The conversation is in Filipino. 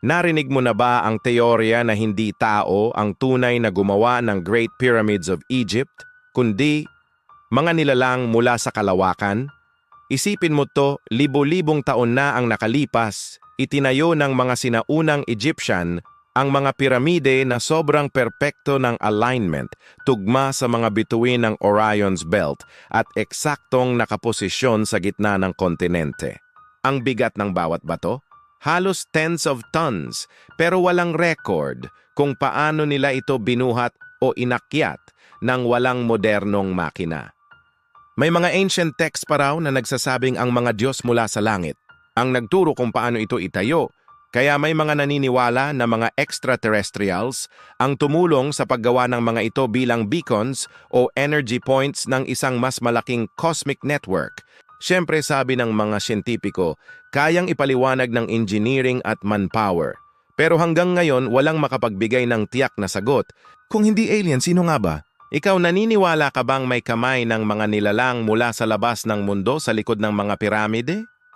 Narinig mo na ba ang teorya na hindi tao ang tunay na gumawa ng Great Pyramids of Egypt, kundi mga nilalang mula sa kalawakan? Isipin mo to, libo-libong taon na ang nakalipas, itinayo ng mga sinaunang Egyptian ang mga piramide na sobrang perpekto ng alignment, tugma sa mga bituin ng Orion's Belt at eksaktong nakaposisyon sa gitna ng kontinente. Ang bigat ng bawat bato? Halos tens of tons, pero walang record kung paano nila ito binuhat o inakyat ng walang modernong makina. May mga ancient texts pa raw na nagsasabing ang mga Diyos mula sa langit ang nagturo kung paano ito itayo, kaya may mga naniniwala na mga extraterrestrials ang tumulong sa paggawa ng mga ito bilang beacons o energy points ng isang mas malaking cosmic network. Siyempre sabi ng mga siyentipiko, kayang ipaliwanag ng engineering at manpower. Pero hanggang ngayon walang makapagbigay ng tiyak na sagot. Kung hindi alien, sino nga ba? Ikaw naniniwala ka bang may kamay ng mga nilalang mula sa labas ng mundo sa likod ng mga piramide?